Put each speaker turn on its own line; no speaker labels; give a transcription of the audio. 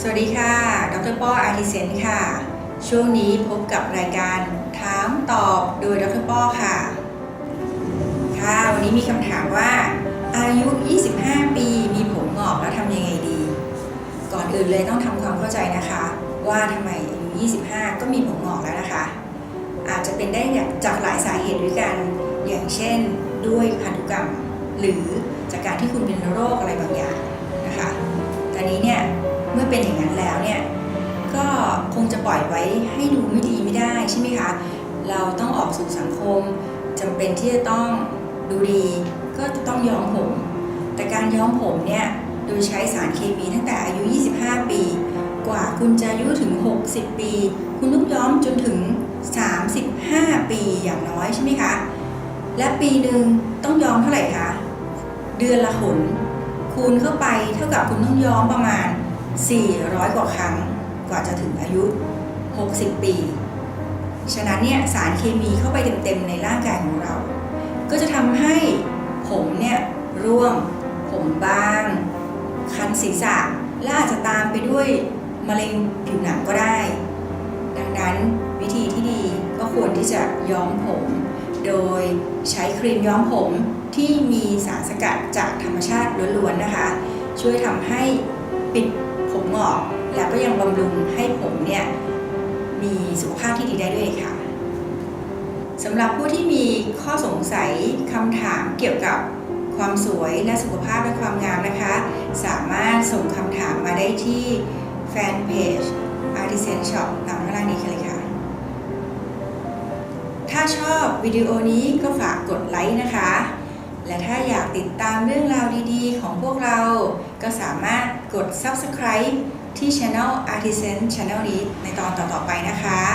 สวัสดีค่ะ ดรป้ออาร์ติเซนค่ะ ช่วงนี้พบกับรายการถามตอบโดยดรป้อค่ะ ค่ะ วันนี้มีคำถามว่า อายุ 25 ปีมีผมงอกแล้วทำยังไงดี ก่อนอื่นเลยต้องทำความเข้าใจนะคะ ว่าทำไมอายุ 25 ก็มีผมงอกแล้วนะคะ อาจจะเป็นได้จากหลายสาเหตุด้วยกัน อย่างเช่น ด้วยพันธุกรรม หรือจากการที่คุณเป็นโรคอะไรบางอย่าง เป็นอย่างนั้นแล้วเนี่ยก็คงจะปล่อยไว้ให้ดูไม่ดีไม่ได้ใช่ไหมคะ เราต้องออกสู่สังคมจำเป็นที่จะต้องดูดีก็จะต้องย้อมผม แต่การย้อมผมเนี่ยโดยใช้สารเคมีตั้งแต่อายุ 25 ปี กว่าคุณจะอายุถึง 60 ปี คุณต้องย้อมจนถึง 35 ปีอย่างน้อยใช่ไหมคะ และปีหนึ่งต้องย้อมเท่าไหร่คะ เดือนละหนคูณเข้าไปเท่ากับคุณต้องย้อมประมาณ 400 กว่าครั้งกว่าจะถึงอายุ 60 ปี ฉะนั้นเนี่ยสารเคมีเข้าไปเต็มๆในร่างกายของเรา ก็จะทำให้ผมเนี่ยร่วง ผมบาง คันศีรษะ และอาจจะตามไปด้วยมะเร็งผิวหนังก็ได้ ดังนั้นวิธีที่ดีก็ควรที่จะย้อมผม โดยใช้ครีมย้อมผมที่มีสารสกัดจากธรรมชาติล้วนๆนะคะ ช่วยทำให้ปิด ผมงอกแล้วก็ยังบำรุงให้ผมเนี่ยมีสุขภาพที่ดีได้ด้วยค่ะสำหรับผู้ที่มีข้อสงสัยคำถามเกี่ยวกับความสวยและสุขภาพและความงามนะคะ สามารถส่งคำถามมาได้ที่แฟนเพจ Artisan Shop ตามข้างล่างนี้เลยค่ะ ถ้าชอบวิดีโอนี้ก็ฝากกดไลค์นะคะ และถ้าอยากติดตามเรื่องราวดีๆ ของพวกเราก็สามารถ กด Subscribe ที่ Channel Artisan Channel นี้ในตอนต่อๆไปนะคะ